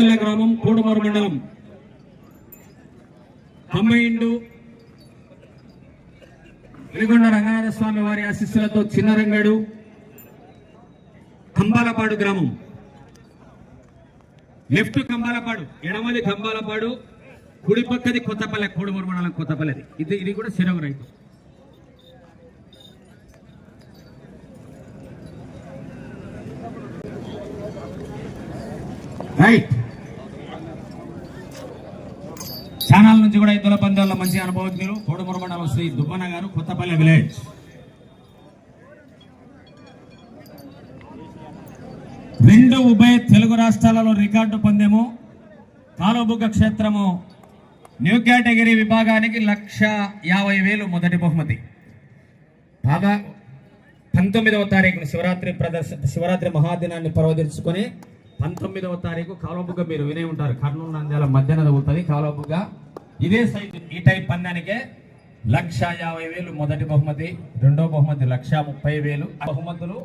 గ్రామం కోడుమూరు మండలం. కంబైండ్ వెలిగొండ రంగనాథ స్వామి వారి ఆశీస్సులతో చిన్నరంగడు కంబాలపాడు గ్రామం. లెఫ్ట్ కంబాలపాడు ఎడమది కంబాలపాడు కుడి పక్కది కొత్తపల్లె కోడుమూరు మండలం కొత్తపల్లెది. ఇది ఇది కూడా శిరవ రైతు. రైట్. ఛానల్ నుంచి కూడా ఇద్దరు పందాల్లో మంచి అనుభవజ్ఞులు. కోడుమూరు మండలం శ్రీ దుబ్బన గారు కొత్తపల్లి విలేజ్. రెండు ఉభయ తెలుగు రాష్ట్రాలలో రికార్డు పొందాము. కాలుబుగ్గ క్షేత్రము న్యూ కేటగిరీ విభాగానికి లక్ష యాభై వేలు మొదటి బహుమతి. బాగా పంతొమ్మిదవ తారీఖున శివరాత్రి ప్రదర్శన శివరాత్రి మహాదినాన్ని పర్వదించుకొని పంతొమ్మిదవ తారీఖు కాలువబుగ్గ మీరు వినే ఉంటారు. కర్నూలు నంద్యాల మధ్యాహ్నం జరుగుతుంది కాలువబుగ్గ ఇదే సైజు ఈ టైప్ పందానికే లక్ష యాభై వేలు మొదటి బహుమతి రెండో బహుమతి లక్ష ముప్పై వేలు. బహుమతులు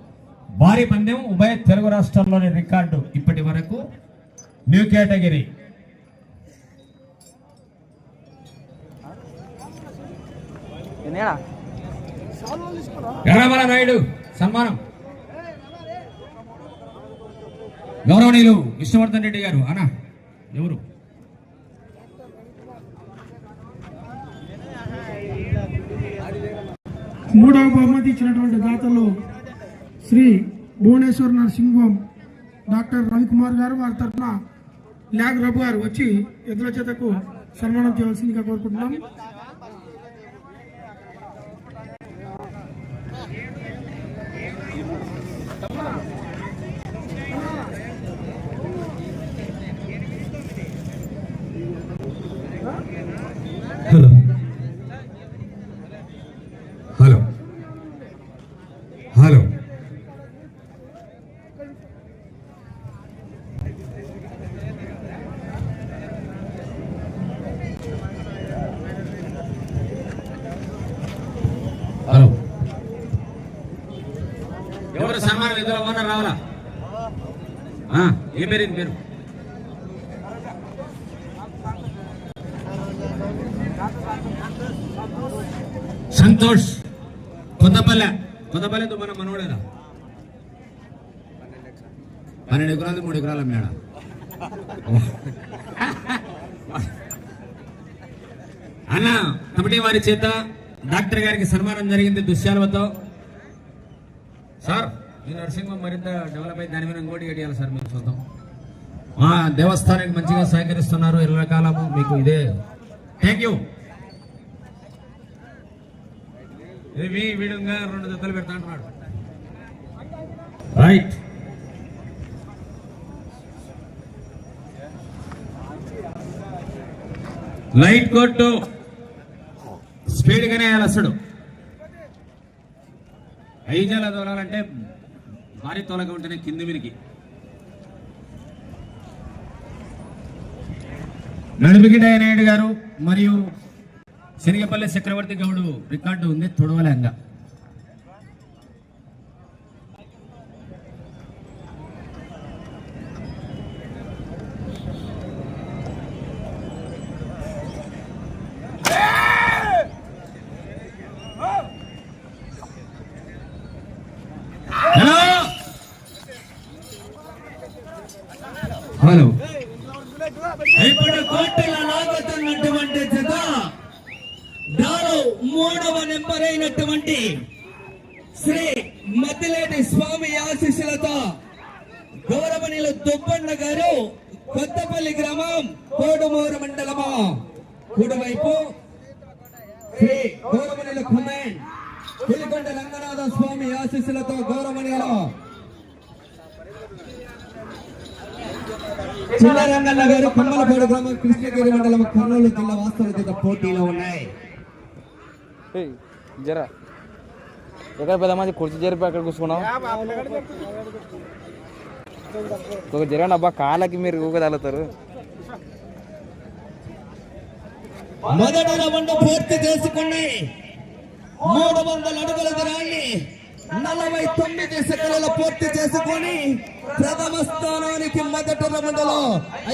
భారీ పందెం ఉభయ తెలుగు రాష్ట్రాల్లోని రికార్డు ఇప్పటి వరకు న్యూ కేటగిరీ. గణపల నాయుడు సన్మానం. గౌరవనీయులు విష్ణువర్ధన్ రెడ్డి గారు అనా ఎవరు? మూడవ బహుమతి ఇచ్చినటువంటి దాతలు శ్రీ భువనేశ్వర్ నరసింహం డాక్టర్ రవికుమార్ గారు వారి తరఫున ల్యాగ్ రఘు గారు వచ్చి ఎదుల చేతకు సన్మానం చేయవలసిందిగా కోరుకుంటున్నాం. ఇద్దరు ఓనర్ రావాలా? ఏ పేరు పేరు? సంతోష్. కొత్తపల్లె. కొత్తపల్లెతో మన మనోడేరా పన్నెండు ఎకరాలు మూడు ఎకరాల మేడ అన్న కమిటీ వారి చేత డాక్టర్ గారికి సన్మానం జరిగింది దుశ్యాలతో ఈ నరసింహం మరింత డెవలప్ అయింది దాని మీద ఇంకోటి కట్టియాలి సార్ మీరు చూద్దాం. ఆ దేవస్థానానికి మంచిగా సహకరిస్తున్నారు ఇరవై కాలము మీకు ఇదే. థ్యాంక్ యూ ఇది మీ వీడుగా రెండు జతలు పెడతా అంటున్నాడు. రైట్ లైట్ కొట్టు స్పీడ్ గానే వేయాలి అసలు. ఐజాల తోలాలంటే భారీ తోలగా ఉంటేనే కింది మీరికి నడుమిగిడ నాయుడు గారు మరియు శనిగపల్లి చక్రవర్తి గౌడు రికార్డు ఉంది తొడవలేంగా హలో హలో. ఇప్పుడు కోటల లాగుతున్నటువంటి జత దారు మూడవ నెంబర్ అయినటువంటి శ్రీ మతిలేటి స్వామి ఆశీస్సులతో గౌరవనీయులు దుబ్బన్న గారు కొత్తపల్లి గ్రామం కోడుమూరు మండలము. కుడివైపు శ్రీ గౌరవనీయులు కుమేన్ పులికొండ రంగనాథ స్వామి ఆశీస్సులతో గౌరవనీయులు చిన్నరంగన్న గారు కొమ్మలపాడు గ్రామం కృష్ణగిరి మండలం కర్నూలు జిల్లా వాస్తవ జత పోటీలో ఉన్నాయి. ఏయ్, జరా. ఎక్కడ పెద్ద మంది కుర్చీ జరిపి అక్కడ కూర్చున్నావు? జరగండి అబ్బా కాళ్ళకి మీరు ఊగ తగులుతారు. మొదటి రౌండ్ పూర్తి చేసుకున్నాయి. మూడు వందల అడుగుల దూరాన్ని నలభై తొమ్మిది సెకండ్ల పూర్తి చేసుకొని ప్రథమ స్థానానికి మొదటి రౌండ్లో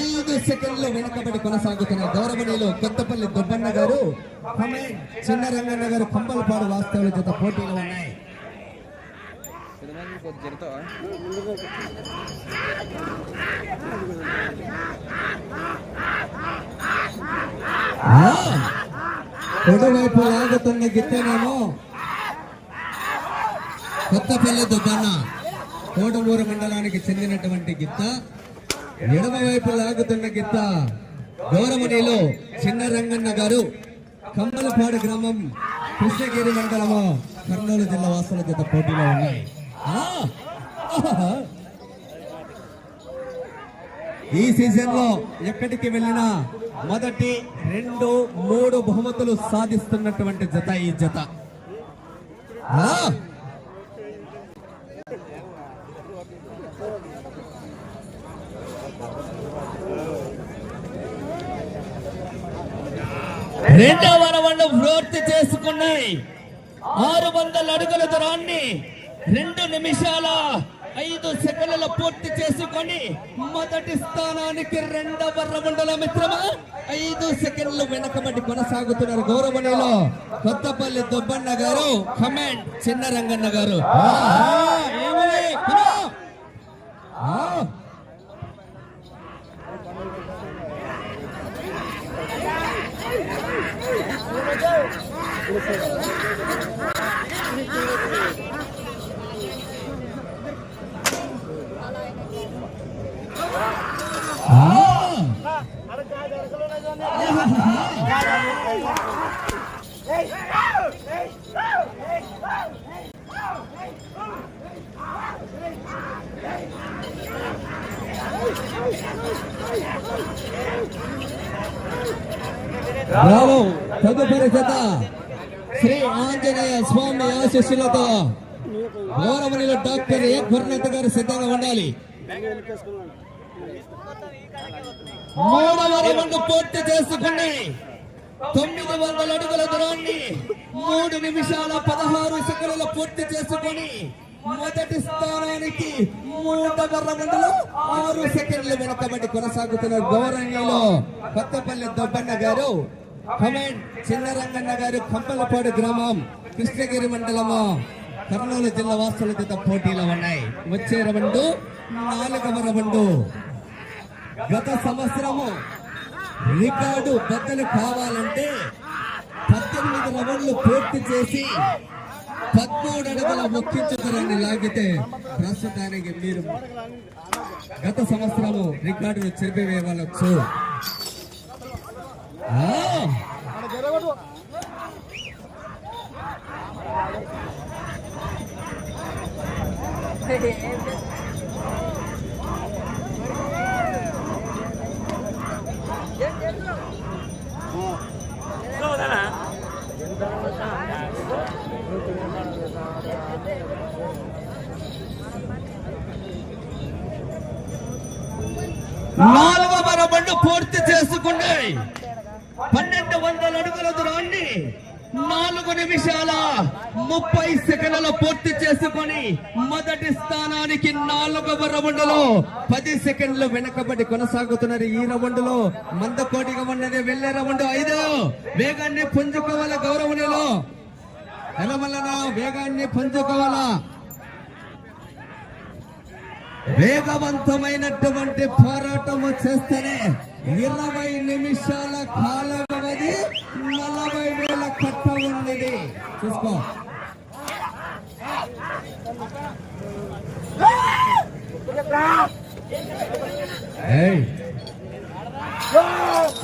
ఐదు సెకండ్లు వెనుకబడి కొనసాగుతున్న గౌరవనీయులు కొత్తపల్లి దుబ్బన్న గారు చిన్న రంగన్న గారు కంబలపాడు వాస్తవుల జత పోటీలు ఉన్నాయి. ఆ, కుడివైపు లాగుతున్న గిత్తనేమో కొత్తపల్లి దుబ్బన్న కోటమూరు మండలానికి చెందినటువంటి గిత్త. ఎడమ వైపు లాగుతున్న గిత్త గౌరవనీయులు చిన్న రంగన్న గారు. కమ్మలపాడు గ్రామం కృష్ణగిరి మండలము కర్నూలు జిల్లా వాసుల జత పోటీలో ఉన్నాయి. ఆహా. ఈ సీజన్లో ఎక్కడికి వెళ్ళినా మొదటి రెండు మూడు బహుమతులు సాధిస్తున్నటువంటి జత ఈ జత. రెండవ రౌండ్ పూర్తి చేసుకున్నాయి ఆరు వందల అడుగుల దూరాన్ని రెండు నిమిషాల ఐదు సెకండ్ల పూర్తి చేసుకొని మొదటి స్థానానికి రెండవ రౌండ్ల మిత్రమా? ఐదు సెకండ్లు వెనకబడి కొనసాగుతున్నారు గౌరవనీయులు కొత్తపల్లి దుబ్బన్న గారు కమెంట్ చిన్న రంగన్న గారు ఆహా, ఏమని? కొను. ఆ. ఆ. రావు తదుపరి జత శ్రీ ఆంజనేయ స్వామి ఆశీస్సులతో గౌరవనీయులు డాక్టర్ ఏ గురునాథ్ గారు సిద్ధంగా ఉండాలి. మూడవ రౌండ్ పూర్తి చేసుకుని తొమ్మిది వందల అడుగుల దూరాన్ని మూడు నిమిషాల పదహారు సెకండ్ల పూర్తి చేసుకుని మొదటి స్థానానికి మూడవ రౌండ్లో ఆరు సెకండ్లు వెనకబడి కొనసాగుతున్న గౌరవనీయులు కొత్తపల్లి దొబ్బన్న గారు కమెంట్ చిన్నరంగన్న గారు కంపలపాడు గ్రామం కృష్ణగిరి మండలము కర్నూలు జిల్లా వాస్తుల జత పోటీలో ఉన్నాయి. వచ్చే రౌండ్ నాలుగవ రౌండ్. గత సంవత్సరము రికార్డు బద్దలు కావాలంటే పద్దెనిమిది రౌండ్లు పూర్తి చేసి పదమూడు అడుగుల మొక్కించుతారని లాగితే ప్రస్తుతానికి మీరు గత సంవత్సరము రికార్డును చెరిపివేయవచ్చు ఆ! నాలుగవ మరబండు పూర్తి చేసుకున్నాయి. పన్నెండు వందల అడుగుల దూరాన్ని నాలుగు నిమిషాల ముప్పై సెకండ్ల పూర్తి చేసుకొని మొదటి స్థానానికి నాలుగవ రౌండ్లో పది సెకండ్లు వెనకబడి కొనసాగుతున్నారు. ఈ రౌండ్లో మందకోటిగా ఉన్నది వెళ్ళే రౌండ్ ఐదు. వేగాన్ని పుంజుకోవాల గౌరవనీయులు. ఎలమల్లన వేగాన్ని పుంజుకోవాలా? వేగవంతమైనటువంటి పోరాటం చేస్తేనే ఇరవై నిమిషాల కాల వ్యవధి నలభై వేల కట్ట ఉన్నది. చూసుకో.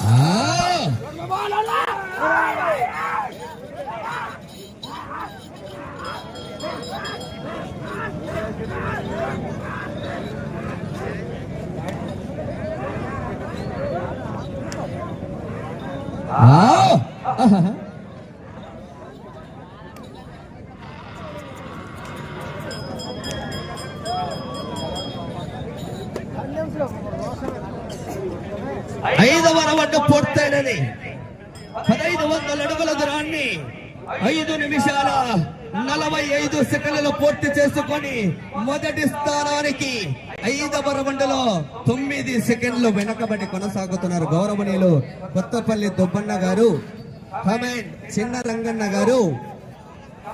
ఆ. ఐదవ రౌండ్ పూర్తయినది. పదైదు వందల అడుగుల దూరాన్ని ఐదు నిమిషాల నలభై ఐదు సెకండ్లు పూర్తి మొదటి స్థానానికి ఐదవ రౌండ్లో తొమ్మిది సెకండ్లు వెనకబడి కొనసాగుతున్నారు గౌరవనీయులు కొత్తపల్లి దుబ్బన్న గారు కమెంట్ చిన్న రంగన్న గారు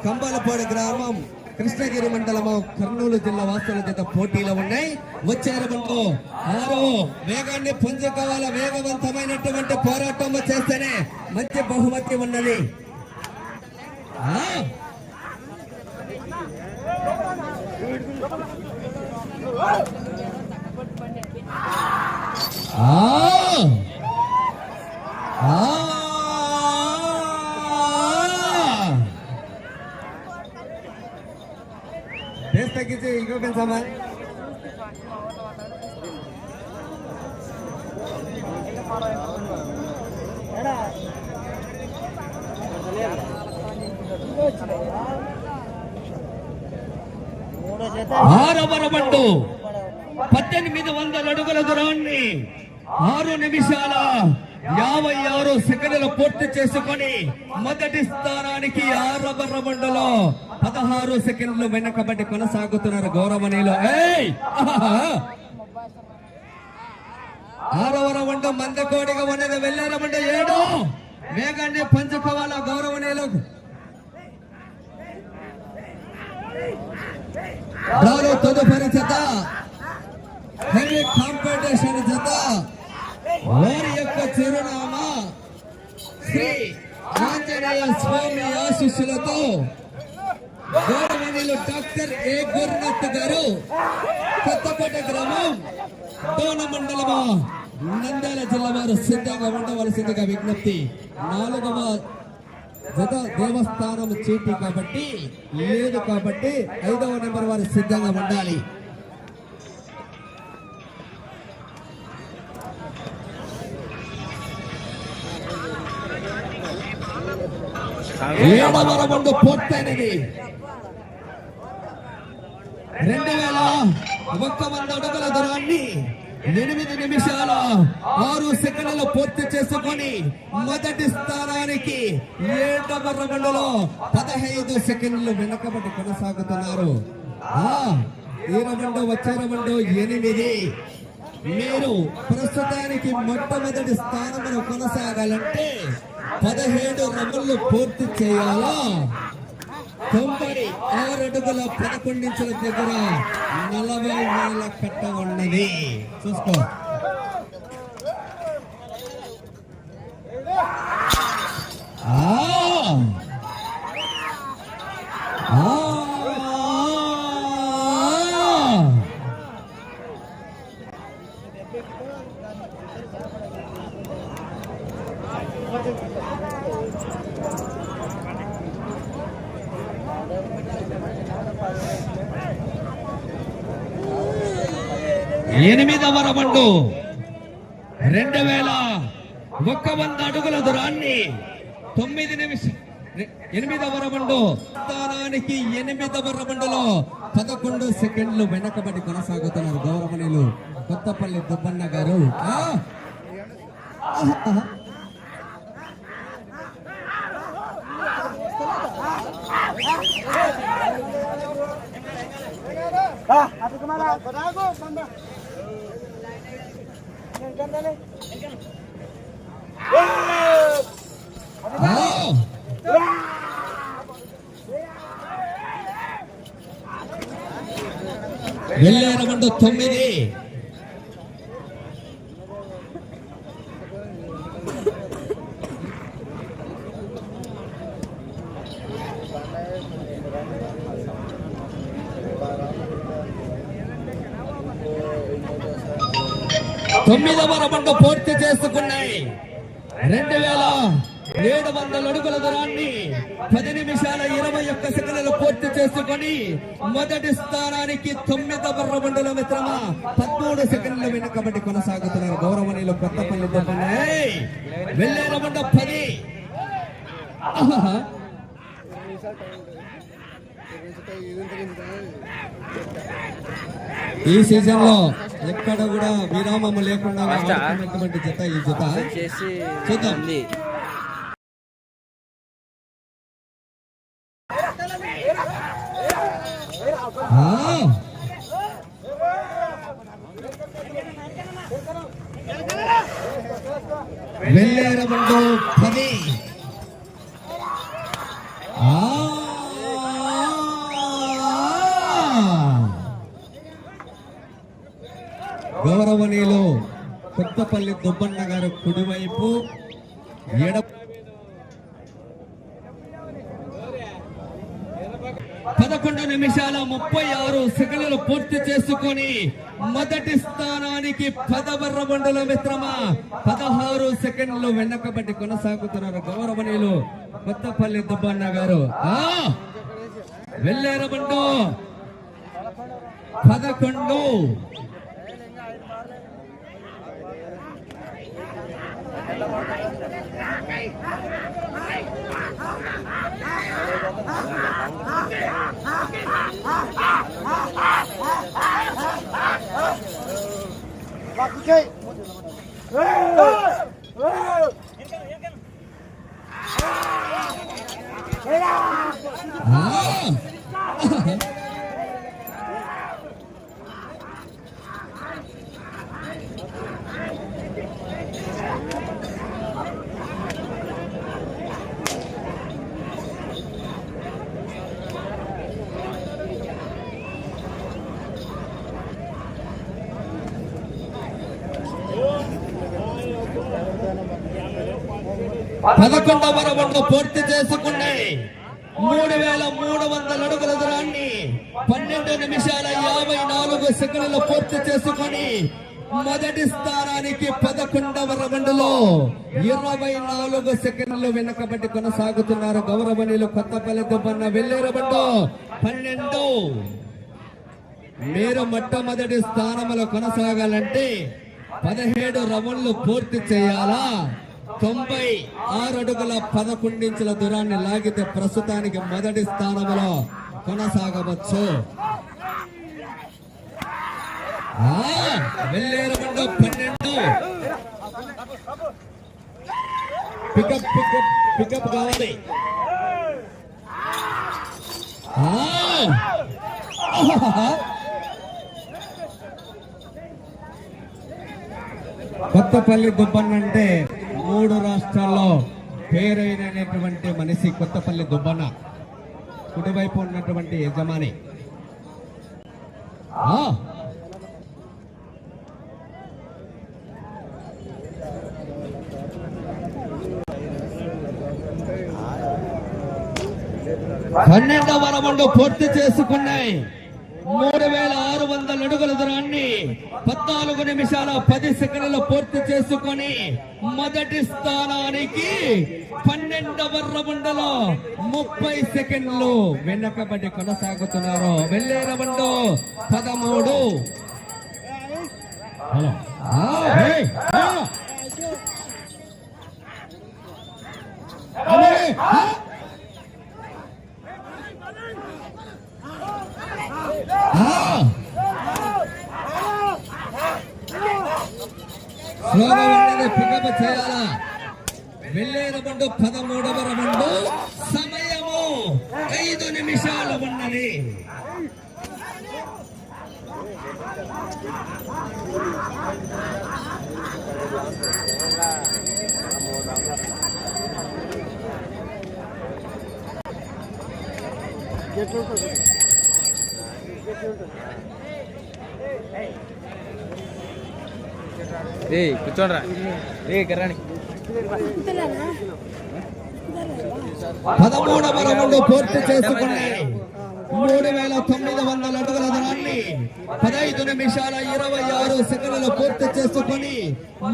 కంబాలపాడు గ్రామం కృష్ణగిరి మండలము కర్నూలు జిల్లా వాసుల చేత పోటీలో ఉన్నాయి. వచ్చే రౌండ్లో ఆరు వేగాన్ని పుంజుకోవాల వేగవంతమైనటువంటి పోరాటం చేస్తేనే మంచి బహుమతి ఉన్నది. Ah. Ah. Best tagisi ingo kan sama. ఆరవర బండు. పద్దెనిమిది వందల అడుగుల దూరాన్ని ఆరు నిమిషాల యాభై ఆరు సెకండ్లు పూర్తి చేసుకొని మొదటి స్థానానికి ఆరవర బండులో పదహారు సెకండ్లు వెనకబడి కొనసాగుతున్నారు గౌరవనీయులు. ఆరవర ఆహాహా! మందకోడిగా ఉన్నది. వెళ్ళే ఏడు! వేగాన్ని పంచుకోవాలా గౌరవనీయులు? రాను తదుపరి జత. హెవీ కాంపిటీషన్ జత. వారి యొక్క చిరునామా శ్రీ ఆంజనేయ స్వామి ఆశీస్సులతో గౌరవనీయులు డాక్టర్ ఏ గురునాథ్ గారు కొత్తపేట గ్రామం డోన మండలమా నంద్యాల జిల్లా వారు సిద్ధంగా ఉండవలసిందిగా విజ్ఞప్తి. నాలుగవ జత దేవస్థానం చీటీ కాబట్టి లేదు కాబట్టి ఐదవ నెంబర్ వారు సిద్ధంగా ఉండాలి. ఏడవ పూర్తయినది. రెండు వేల ఒక్క వంద అడుగుల దూరాన్ని ఎనిమిది నిమిషాల ఆరు సెకండ్లు పూర్తి చేసుకొని మొదటి స్థానానికి ఏడవ రౌండ్లో పదహైదు సెకండ్లు వెనకబడి కొనసాగుతున్నారు. ఈ రౌండ్ వచ్చే రౌండ్ ఎనిమిది. మీరు ప్రస్తుతానికి మొట్టమొదటి స్థానంలో కొనసాగాలంటే పదిహేడు రౌండ్లు పూర్తి చేయాలా? తొంభై ఆరు అడుగుల పదకొండించిన దగ్గర నలభై వేల ఉన్నది చూసుకో ఆ! ఆ! ఎనిమిదవ రౌండు రెండు వేల ఒక్క వంద అడుగుల దూరాన్ని తొమ్మిది నిమిషం ఎనిమిదవ రౌండు స్థానానికి ఎనిమిదవ రౌండులో పదకొండు సెకండ్లు వెనకబడి కొనసాగుతున్నారు గౌరవనీయులు కొత్తపల్లి దుబ్బన్న గారు! ఆహా! ఆ! వెళ్ళే రౌండ్ తొమ్మిది. తొమ్మిదవ రౌండ్ పూర్తి చేసుకున్నాయి. రెండు వేల ఏడు వందల అడుగుల దూరాన్ని పది నిమిషాల ఇరవై ఒక్క సెకండ్లు పూర్తి చేసుకొని మొదటి స్థానానికి తొమ్మిదవ రౌండ్లో మిత్రమా పదమూడు సెకండ్లు వెనుకబడి కొనసాగుతున్నారు గౌరవనీయులు కొత్తపల్లి! వెళ్ళే రౌండ్ పది. ఈ సీజన్లో ఎక్కడ కూడా విరామము లేకుండా జత ఈ జత చేసి చూద్దాం. వెళ్ళేరమండు పది. గౌరవనీయులు కొత్తపల్లి దుబ్బన్న గారు కుడివైపు ఏడ నిమిషాల ముప్పై ఆరు సెకండ్లు పూర్తి చేసుకొని మొదటి స్థానానికి పదవర్ర మండల మిత్రమా పదహారు సెకండ్లు వెనకబడి కొనసాగుతున్నారు గౌరవనీయులు కొత్తపల్లి దుబ్బన్న గారు. ఆ! వెళ్ళేరబండు పదకొండు. Hey! పదకొండవ రౌండ్ పూర్తి చేసుకున్నాయి మూడు వేల మూడు వందల అడుగుల దూరాన్ని పన్నెండు నిమిషాల యాభై నాలుగు సెకండ్లు పూర్తి చేసుకొని మొదటి స్థానానికి పదకొండవ రౌండ్లో ఇరవై నాలుగు సెకండ్లు వెనకబడి కొనసాగుతున్నారు గౌరవనీయులు కొత్తపల్లి దుబ్బన్న వెళ్ళేరబండు పన్నెండు. మీరు మొట్టమొదటి స్థానంలో కొనసాగాలంటే పదిహేడు రౌండ్లు పూర్తి చేయాలా? తొంభై ఆరు అడుగుల పదకొండించుల దూరాన్ని లాగితే ప్రస్తుతానికి మొదటి స్థానంలో కొనసాగవచ్చు. ఆ, పన్నెండు. పికప్ పికప్ పికప్ కావాలి. కొత్తపల్లి దుబ్బన్న అంటే మూడు రాష్ట్రాల్లో పేరైనటువంటి మనిషి కొత్తపల్లి దుబ్బన్న. కుడివైపు ఉన్నటువంటి యజమాని. పన్నెండవ రౌండ్ పూర్తి చేసుకున్నాయి. మూడు వేల ఆరు వందల అడుగుల దూరాన్ని పద్నాలుగు నిమిషాల పది సెకండ్లు పూర్తి చేసుకొని మొదటి స్థానానికి పన్నెండవ రౌండ్లో ముప్పై సెకండ్లు వెనకబడి కొనసాగుతున్నారు. వెళ్ళే పదమూడు. హలో ఆ, హే, ఆ. అరే, ఆ. స్లోగా ఉండేది పికప్ చేయాలా వెళ్ళే రబండు పదమూడవ రబండు సమయము ఐదు నిమిషాలు ఉన్నది రే కూర్చోండ్రా రే కర్రాని పదమూడవ రౌండ్ పూర్తి చేసుకున్నాయి మూడు వేల తొమ్మిది వందల అడుగుల దూరాన్ని పదహైదు నిమిషాల ఇరవై ఆరు సెకండ్లు పూర్తి చేసుకొని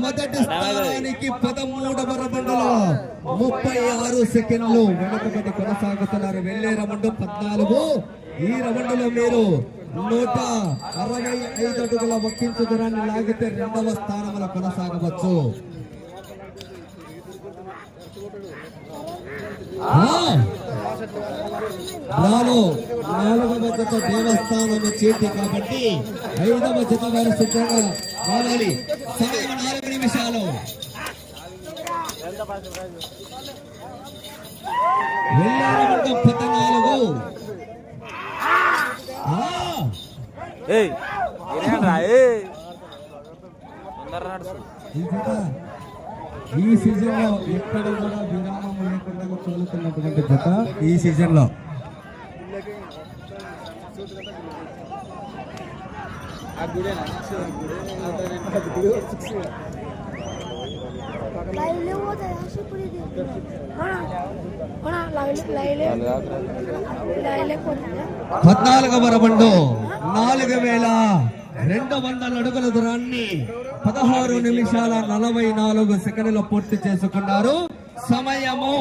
మొదటి స్థానానికి పదమూడవ రౌండ్లో ముప్పై ఆరు సెకండ్లు వెనుకబడి కొనసాగుతున్నారు. వెళ్ళే రౌండ్ పద్నాలుగు. ఈ రౌండ్లో మీరు నూట అరవై ఐదు అడుగుల ఒక్కించు దూరాన్ని లాగితే రెండవ స్థానంలో కొనసాగవచ్చు. ఆ! రాను నాలుగవ జత దేవస్థానం చేతి కాబట్టి ఐదవ జత వారు సిద్ధంగా రావాలి సమయం నాలుగు నిమిషాలు. పద్నాలుగు. ఈ సీజన్లో ఎక్కడ కూడా చూస్తున్నటువంటి జత ఈ సీజన్లో. పద్నాలుగవ రౌండ్ నాలుగు వేల రెండు వందల అడుగుల దూరాన్ని పదహారు నిమిషాల నలభై నాలుగు సెకండ్లు పూర్తి చేసుకున్నారు. సమయము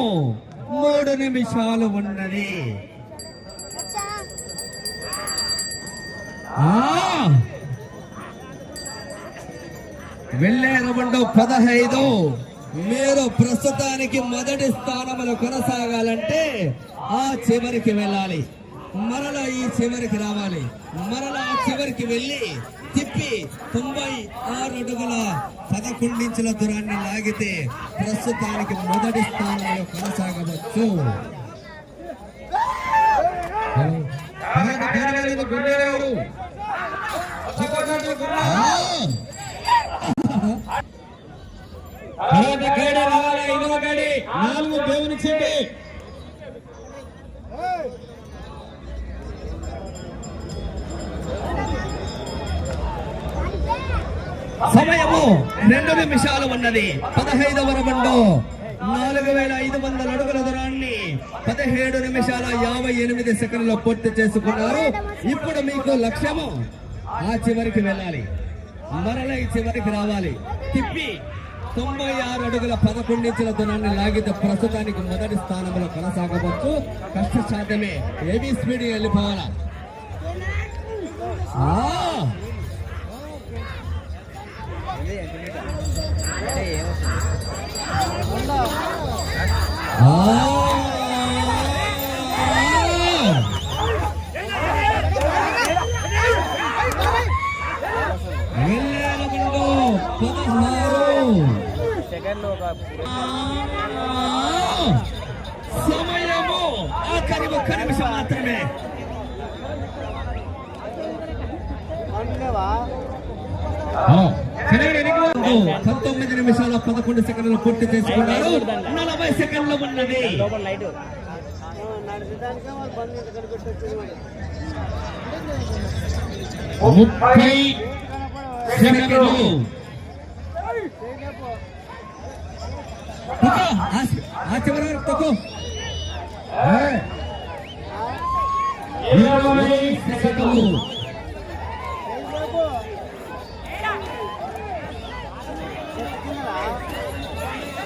మూడు నిమిషాలు ఉన్నది. వెళ్ళే రెండు పదహైదు. మీరు ప్రస్తుతానికి మొదటి స్థానములు కొనసాగాలంటే ఆ చివరికి వెళ్ళాలి. మరలా ఈ చివరికి రావాలి. మరలా ఆ చివరికి వెళ్ళి తిప్పి తొంభై ఆరు అడుగుల పదకొండు ఇంచుల దూరాన్ని లాగితే ప్రస్తుతానికి మొదటి స్థానంలో కొనసాగవచ్చు. నాలుగు దేవుని గుండెరావు సమయము రెండు నిమిషాలు ఉన్నది. పదహైదవ రౌండ్. నాలుగు వేల ఐదు వందల అడుగుల దూరాన్ని పదిహేడు నిమిషాల యాభై ఎనిమిది సెకండ్లో పూర్తి చేసుకున్నారు. ఇప్పుడు మీకు లక్ష్యము. ఆ చివరికి వెళ్ళాలి. మరల ఈ చివరికి రావాలి. తిప్పి తొంభై ఆరు అడుగుల పదకొండు ఇంచుల దూరాన్ని లాగితే ప్రస్తుతానికి మొదటి స్థానంలో కొనసాగవచ్చు. కష్ట సాధ్యమే ఏబీ స్పీడ్ వెళ్ళిపోవాలా? సమయము ఆఖరి ఒక్క నిమిషం మాత్రమే పంతొమ్మిది నిమిషాల పదకొండు సెకండ్లు పూర్తి చేసుకున్నారు. నలభై సెకండ్లు ఉన్నది. లోపల లైట్ ముప్పై సెకండ్లు. తొక్కో, ఆ-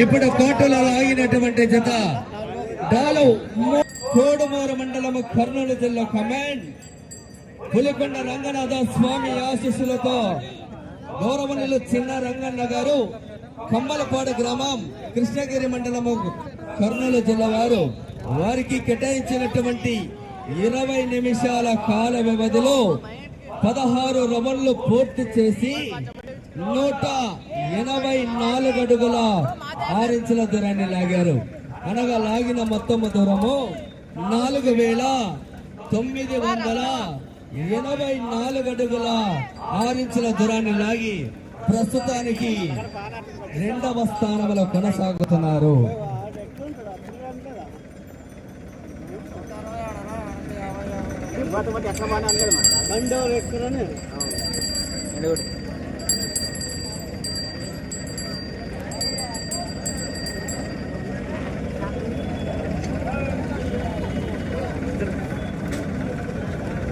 ఇప్పుడు కోటలో ఆగినటువంటి జత. డాలు కోడుమూరు మండలము కర్నూలు జిల్లా కమాండ్. పులికొండ రంగనాథ స్వామి ఆశీస్సులతో గౌరవనులు చిన్న రంగన్న గారు కమ్మలపాడు గ్రామం కృష్ణగిరి మండలము కర్నూలు జిల్లా వారు. వారికి కేటాయించినటువంటి ఇరవై నిమిషాల కాల వ్యవధిలో పదహారు రవన్లు పూర్తి చేసి నూట ఎనభై నాలుగు అడుగుల ఆరించుల దూరాన్ని లాగారు. అనగా లాగిన మొత్తం దూరము నాలుగు వేల తొమ్మిది వందల ఎనభై నాలుగు అడుగుల ఆరించుల దూరాన్ని లాగి ప్రస్తుతానికి రెండవ స్థానంలో కొనసాగుతున్నారు.